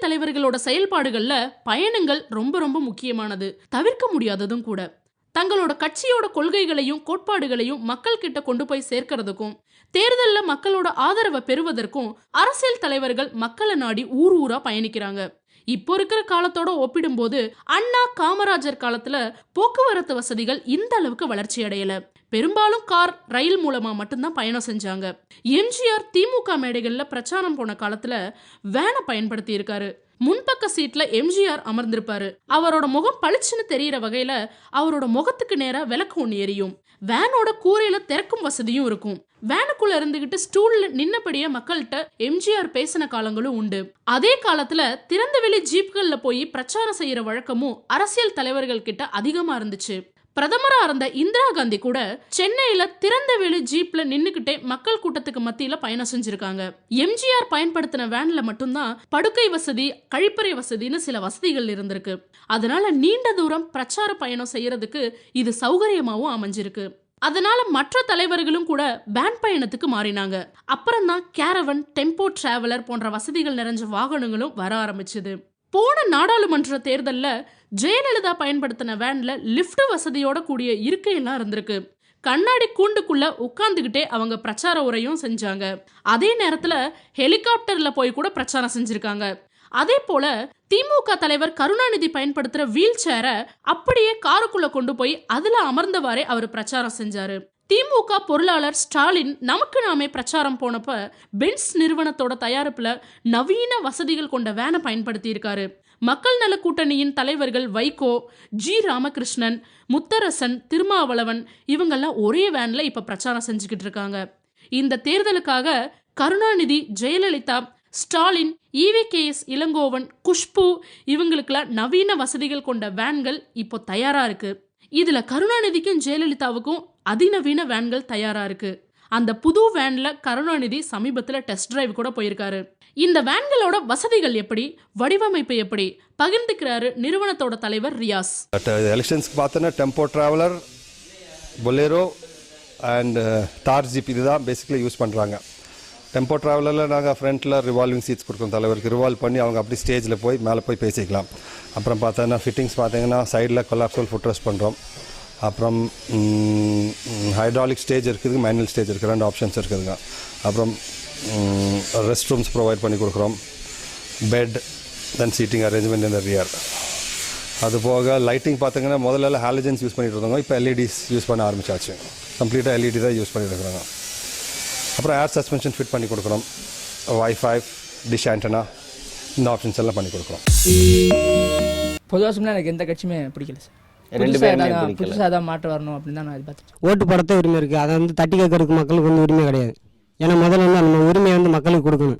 தலைவர்களோட செயல்பாடுகள்ல பயணங்கள் ரொம்ப ரொம்ப முக்கியமானது. தவிர்க்க முடியாததும் கூட. தங்களோட கட்சியோட கொள்கைகளையும் கோட்பாடுகளையும் மக்கள் கிட்ட கொண்டு போய் சேர்க்கறதுக்கும் தேர்தலில் மக்களோட ஆதரவை பெறுவதற்கும் அரசியல் தலைவர்கள் மக்களை நாடி ஊர் ஊரா பயணிக்கிறாங்க. இப்போ இருக்கிற காலத்தோட ஒப்பிடும்போது அண்ணா காமராஜர் காலத்துல போக்குவரத்து வசதிகள் இந்த அளவுக்கு வளர்ச்சி அடையல. பெரும்பாலும் கார் ரயில் மூலமா மட்டும்தான் பயணம் செஞ்சாங்க. எம்ஜிஆர் திமுக மேடைகள்ல பிரச்சாரம் போன காலத்துல வேனை பயன்படுத்தி இருக்காரு முன்பக்க சீட்ல எம்ஜிஆர் அமர்ந்திருப்பாரு. அவரோட முகம் பளிச்சுன்னு தெரியற வகையில அவரோட முகத்துக்கு நேரா விளக்கு ஒன்று எரியும். வேனோட கூரையில திறக்கும் வசதியும் இருக்கும். வேனுக்குள்ள இருந்துகிட்டு ஸ்டூல்ல நின்னபடியே மக்கள்கிட்ட எம்ஜிஆர் பேசின காலங்களும் உண்டு. அதே காலத்துல திறந்தவெளி ஜீப்கள்ல போய் பிரச்சாரம் செய்யற வழக்கமும் அரசியல் தலைவர்கள் கிட்ட அதிகமா இருந்துச்சு. பிரதமரா இருந்த இந்திரா காந்தி கூட சென்னையில திறந்த வெளி ஜீப்ல நின்னுக்கிட்டே மக்கள் கூட்டத்துக்கு மத்தியில பயணம் செஞ்சிருக்காங்க. எம்ஜிஆர் பயன்படுத்தின வேன்ல மட்டும்தான் படுக்கை வசதி கழிப்பறை வசதின்னு சில வசதிகள் இருந்திருக்கு. அதனால நீண்ட தூரம் பிரச்சார பயணம் செய்யறதுக்கு இது சௌகரியமாவும் அமைஞ்சிருக்கு. அதனால மற்ற தலைவர்களும் கூட வேன் பயணத்துக்கு மாறினாங்க. அப்புறம் தான் கேரவன் டெம்போ டிராவலர் போன்ற வசதிகள் நிறைஞ்ச வாகனங்களும் வர ஆரம்பிச்சது. போன நாடாளுமன்ற தேர்தலில் ஜெயலலிதா பயன்படுத்தின வேனில் லிஃப்ட் வசதியோட கூடிய இருக்கையெல்லாம் இருந்திருக்கு. கண்ணாடி கூண்டுக்குள்ள உட்காந்துக்கிட்டே அவங்க பிரச்சார உரையும் செஞ்சாங்க. அதே நேரத்தில் ஹெலிகாப்டர்ல போய் கூட பிரச்சாரம் செஞ்சிருக்காங்க. அதே போல திமுக தலைவர் கருணாநிதி பயன்படுத்துற வீல் சேரை அப்படியே காருக்குள்ள கொண்டு போய் அதுல அமர்ந்தவாறே அவர் பிரச்சாரம் செஞ்சாரு. திமுக பொருளாளர் ஸ்டாலின் நமக்கு நாமே பிரச்சாரம் போனப்ப பென்ஸ் நிறுவனத்தோட தயாரிப்புல நவீன வசதிகள் கொண்ட வேனை பயன்படுத்தி இருக்காரு மக்கள் நல கூட்டணியின் தலைவர்கள் வைகோ ஜி. ராமகிருஷ்ணன் முத்தரசன் திருமாவளவன் இவங்கெல்லாம் ஒரே வேன்ல இப்ப பிரச்சாரம் செஞ்சுக்கிட்டு இருக்காங்க. இந்த தேர்தலுக்காக கருணாநிதி ஜெயலலிதா ஸ்டாலின் இவிகேஎஸ் இளங்கோவன் குஷ்பு இவங்களுக்கெல்லாம் நவீன வசதிகள் கொண்ட வேன்கள் இப்போ தயாரா இருக்கு. இதுல கருணாநிதிக்கும் ஜெயலலிதாவுக்கும் அதிநவீன வேன்கள் தயாரா இருக்கு. அந்த புது வேன்ல கருணாநிதி சமீபத்தில் டெஸ்ட் டிரைவ் கூட போயிருக்காரு. இந்த வேன்களோட வசதிகள் எப்படி? வடிவமைப்பு எப்படி? பகிர்ந்துக்கிறாரு நிறுவனத்தோட தலைவர் ரியாஸ். எலெக்ஷன்ஸ்க்கு uh, பார்த்தோன்னா tempo traveller Bolero and Thar jeep இதுதான் பேசிக்கலி யூஸ் பண்ணுறாங்க டெம்போ ட்ராவலரில் நாங்கள் ஃப்ரண்ட்டில் ரிவால்விங் சீட்ஸ் கொடுக்குறோம். தலைவருக்கு ரிவால்வ் பண்ணி அவங்க அப்படி ஸ்டேஜில் போய் மேலே போய் பேசிக்கலாம். அப்புறம் பார்த்தோன்னா ஃபிட்டிங்ஸ் பார்த்தீங்கன்னா சைடில் கொலாப்சல் ஃபுட் ரெஸ்ட் பண்ணுறோம் அப்புறம் ஹைட்ராலிக் ஸ்டேஜ் இருக்குது மேனுவல் ஸ்டேஜ் இருக்குது ரெண்டு ஆப்ஷன்ஸ் இருக்குதுங்க. அப்புறம் ரெஸ்ட் ரூம்ஸ் ப்ரொவைட் பண்ணி கொடுக்குறோம். பெட் தென் சீட்டிங் அரேஞ்ச்மெண்ட் இந்த ரியர் அது போக லைட்டிங் பார்த்தீங்கன்னா முதல்ல ஹாலஜன்ஸ் யூஸ் பண்ணிகிட்டு இருந்தோங்க. இப்போ எல்இடிஸ் யூஸ் பண்ண ஆரம்பிச்சாச்சு. கம்ப்ளீட்டாக எல்இடி தான் யூஸ் பண்ணிட்டு இருக்கிறோங்க. அப்புறம் ஏர் சஸ்பென்ஷன் ஃபிட் பண்ணி கொடுக்குறோம். வைஃபை டிஷ் ஆண்டனா இந்த ஆப்ஷன்ஸ் எல்லாம் பண்ணி கொடுக்குறோம். பொதுவாக சொன்னால் எனக்கு எந்த கட்சியுமே பிடிக்கல சார். ரெண்டு பேருமே மாற்றம் வரணும் அப்படின்னு தான் நான் எதிர்பார்த்தேன் ஓட்டு போடத்த உரிமை இருக்குது அதை வந்து தட்டி கேட்கறதுக்கு மக்களுக்கு வந்து உரிமை கிடையாது. ஏன்னா முதல்ல வந்து நம்ம உரிமையை வந்து மக்களுக்கு கொடுக்கணும்.